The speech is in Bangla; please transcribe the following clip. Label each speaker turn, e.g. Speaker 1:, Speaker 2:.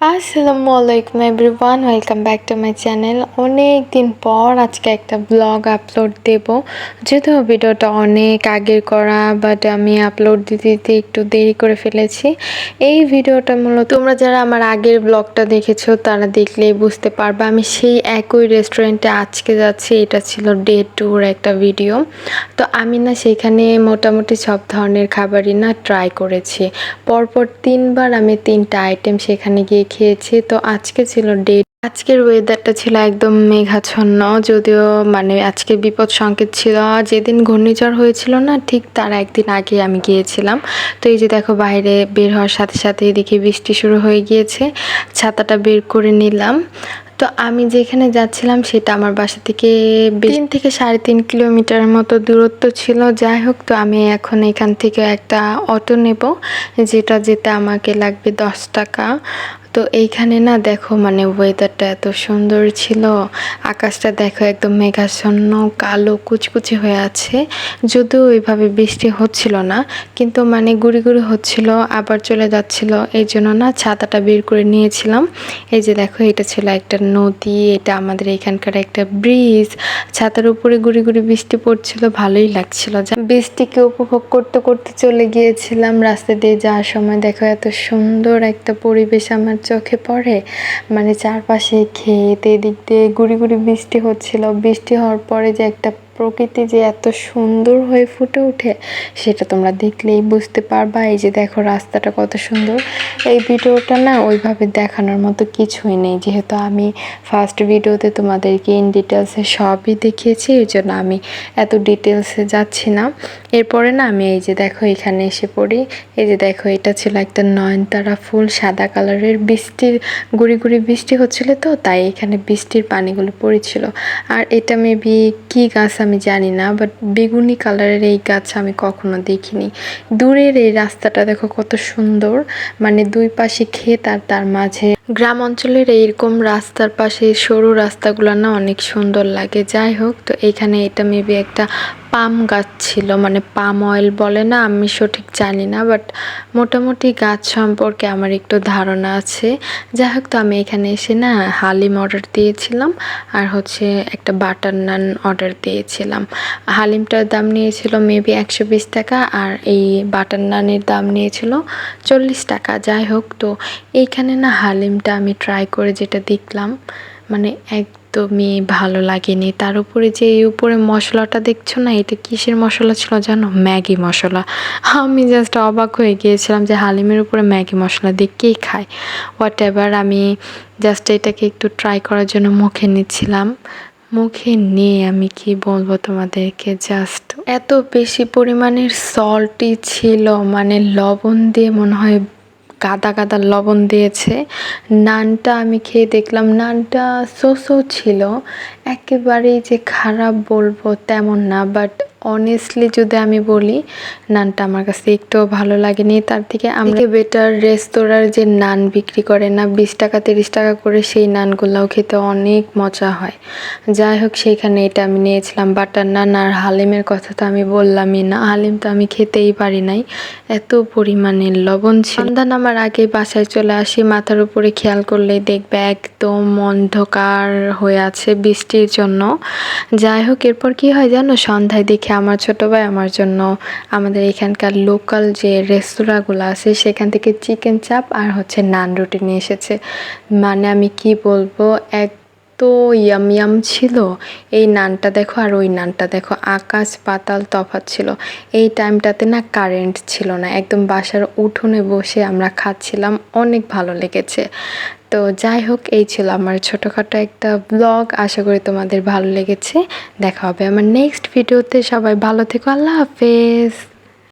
Speaker 1: আসসালামু আলাইকুম everyone welcome back to my channel অনেক দিন পর আজকে একটা ব্লগ আপলোড দেব। যদিও ভিডিওটা অনেক আগের করা বাট আমি আপলোড দিতে দিতে একটু দেরি করে ফেলেছি। এই ভিডিওটা মূলত তোমরা যারা আমার আগের ব্লগটা দেখেছ, তারা দেখলেই বুঝতে পারবে। আমি সেই একই রেস্টুরেন্টে আজকে যাচ্ছি। এটা ছিল ডে টুর একটা ভিডিও তো আমি না সেখানে মোটামুটি সব ধরনের খাবারই না ট্রাই করেছি। পরপর তিনবার আমি তিনটা আইটেম সেখানে গিয়ে খেয়েছি। তো আজকে ছিল ডেট আজকের ওয়েদারটা ছিল একদম মেঘাচ্ছন্ন, যদিও মানে আজকে বিপদ সংকেত ছিল। যেদিন ঘূর্ণিঝড় হয়েছিল না, ঠিক তার একদিন আগে আমি গিয়েছিলাম। তো এই যে দেখো, বাইরে বের হওয়ার সাথে সাথে দেখি বৃষ্টি শুরু হয়ে গিয়েছে। ছাতাটা বের করে নিলাম। তো আমি যেখানে যাচ্ছিলাম, সেটা আমার বাসা থেকে তিন থেকে সাড়ে তিন কিলোমিটার মতো দূরত্ব ছিল। যাই হোক, তো আমি এখন এখান থেকে একটা অটো নেব, যেটা যেতে আমাকে লাগবে দশ টাকা। তো এইখানে না দেখো মানে ওয়েদারটা এত সুন্দর ছিল। আকাশটা দেখো একদম মেঘাচ্ছন্ন, কালো, কুচকুচে হয়ে আছে। যদিও ওইভাবে বৃষ্টি হচ্ছিল না, কিন্তু মানে গুড়ি গুড়ি হচ্ছিল, আবার চলে যাচ্ছিল। এই জন্য না ছাতাটা বের করে নিয়েছিলাম। এই যে দেখো, এটা ছিল একটা নদী, এটা আমাদের এখানকার একটা ব্রিজ ছাতার উপরে গুড়ি গুড়ি বৃষ্টি পড়ছিল, ভালোই লাগছিল। বৃষ্টিকে উপভোগ করতে করতে চলে গিয়েছিলাম। রাস্তা দিয়ে যাওয়ার সময় দেখো এত সুন্দর একটা পরিবেশ আমার চোখে পড়ে মানে চারপাশে ক্ষেত এদিক দিয়ে গুড়ি গুড়ি বৃষ্টি হচ্ছিল। বৃষ্টি হওয়ার পরে যে একটা প্রকৃতি যে এত সুন্দর হয়ে ফুটে ওঠে, সেটা তোমরা দেখলেই বুঝতে পারবা। এই যে দেখো রাস্তাটা কত সুন্দর। এই ভিডিওটা না ওইভাবে দেখানোর মতো কিছুই নেই। যেহেতু আমি ফার্স্ট ভিডিওতে তোমাদেরকে ইন ডিটেলসে সবই দেখিয়েছি, এই জন্য আমি এত ডিটেলসে যাচ্ছি না। এরপরে না আমি এই যে দেখো এখানে এসে পড়ি। এই যে দেখো এটা ছিল একটা নয়নতারা ফুল, সাদা কালারের বৃষ্টির, গুড়ি গুড়ি বৃষ্টি হচ্ছিল তো, তাই এখানে বৃষ্টির পানিগুলো পড়েছিল। আর এটা মেবি কি গাছ আমি জানি না বাট বেগুনি কালারের এই গাছ আমি কখনো দেখিনি। দূরের এই রাস্তাটা দেখো কত সুন্দর মানে দুই পাশে ক্ষেত আর তার মাঝে। গ্রাম অঞ্চলের এইরকম রাস্তার পাশে সরু রাস্তাগুলো না অনেক সুন্দর লাগে। যাই হোক, তো এখানে এটা মেবি একটা পাম গাছ ছিল মানে পাম অয়েল বলে না, আমি সঠিক জানি না বাট মোটামুটি গাছ সম্পর্কে আমার একটু ধারণা আছে। যাই হোক তো, আমি এখানে এসে না হালিম অর্ডার দিয়েছিলাম, আর হচ্ছে একটা বাটার নান অর্ডার দিয়েছিলাম। হালিমটার দাম নিয়েছিল মেবি একশো বিশ টাকা, আর এই বাটার নানের দাম নিয়েছিল চল্লিশ টাকা। যাই হোক তো, এইখানে না হালিমটা আমি ট্রাই করে যেটা দেখলাম মানে একদমই ভালো লাগেনি। তার উপরে যে এই উপরে মশলাটা দেখছ না, এটা কিসের মশলা ছিল জানো? ম্যাগি মশলা। আমি জাস্ট অবাক হয়ে গিয়েছিলাম যে হালিমের উপরে ম্যাগি মশলা দিয়ে কে খায়। হোয়াট এভার আমি জাস্ট এটাকে একটু ট্রাই করার জন্য মুখে নিচ্ছিলাম। মুখে নিয়ে আমি কি বলব তোমাদেরকে? জাস্ট এত বেশি পরিমাণের সল্টই ছিল মানে লবণ দিয়ে মনে হয় গাদা কাদা লবণ দিয়েছে। নানটা আমি খেয়ে দেখলাম, নানটা সোসো ছিল। একেবারেই যে খারাপ বলব তেমন না বাট অনেস্টলি যদি আমি বলি, নানটা আমার কাছে একটুও ভালো লাগেনি। তার থেকে আমাকে বেটার রেস্তোরাঁর যে নান বিক্রি করে না, বিশ টাকা, তিরিশ টাকা করে সেই নানগুলোও খেতে অনেক মজা হয়। যাই হোক সেইখানে এটা আমি নিয়েছিলাম। বাটার নান আর হালিমের কথা তো আমি বললামই না। হালিম তো আমি খেতেই পারি নাই। এত পরিমাণে লবণ সন্ধ্যা নামার আগে বাসায় চলে আসি। মাথার উপরে খেয়াল করলে দেখবে একদম অন্ধকার হয়ে আছে বৃষ্টির জন্য। যাই হোক, এরপর কি হয় জানো? সন্ধ্যায় দেখি দেখে আমার ছোটো ভাই আমার জন্য আমাদের এখানকার লোকাল যে রেস্তোরাঁগুলো আছে, সেখান থেকে চিকেন চাপ আর হচ্ছে নান রুটি নিয়ে এসেছে। মানে আমি কি বলব এক তো ইয়াম ইয়াম ছিল। এই নানটা দেখো আর ওই নানটা দেখো, আকাশ পাতাল তফাৎ ছিল। এই টাইমটাতে না কারেন্ট ছিল না, একদম বাসার উঠোনে বসে আমরা খাচ্ছিলাম, অনেক ভালো লেগেছে। তো যাই হোক, এই ছিল আমার ছোটোখাটো একটা ব্লগ আশা করি তোমাদের ভালো লেগেছে। দেখা হবে আমার নেক্সট ভিডিওতে সবাই ভালো থেকো। আল্লাহ হাফেজ।